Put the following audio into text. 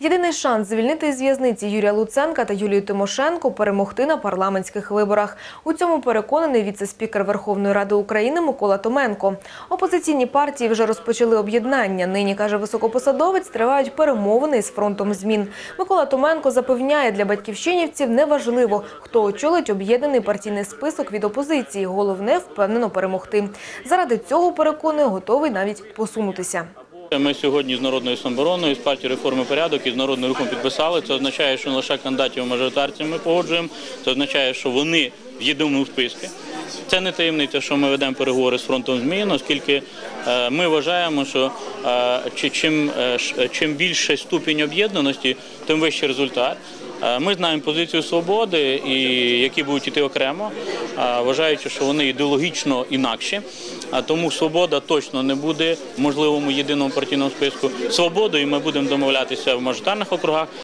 Єдиний шанс звільнити з в'язниці Юрія Луценка та Юлію Тимошенко перемогти на парламентських виборах. У цьому переконаний віце-спікер Верховної Ради України Микола Томенко. Опозиційні партії вже розпочали об'єднання. Нині каже високопосадовець, тривають перемовини із фронтом змін. Микола Томенко запевняє, для батьківщинівців неважливо, хто очолить об'єднаний партійний список від опозиції. Головне впевнено перемогти. Заради цього переконує, готовий навіть посунутися. Ми сьогодні з народною самобороною, з партією реформи порядок і з народним рухом підписали. Це означає, що не лише кандидатів мажоритарців ми погоджуємо. Це означає, що вони в єдиному списку. Це не таємниця, що ми ведемо переговори з фронтом змін, оскільки е, ми вважаємо, що е, чим, е, чим більше ступінь об'єднаності, тим вищий результат. Е, Ми знаємо позицію свободи, і які будуть йти окремо, е, вважаючи, що вони ідеологічно інакші. Тому свобода точно не буде можливому єдиному партійному списку. Свободою ми будемо домовлятися в мажоритарних округах.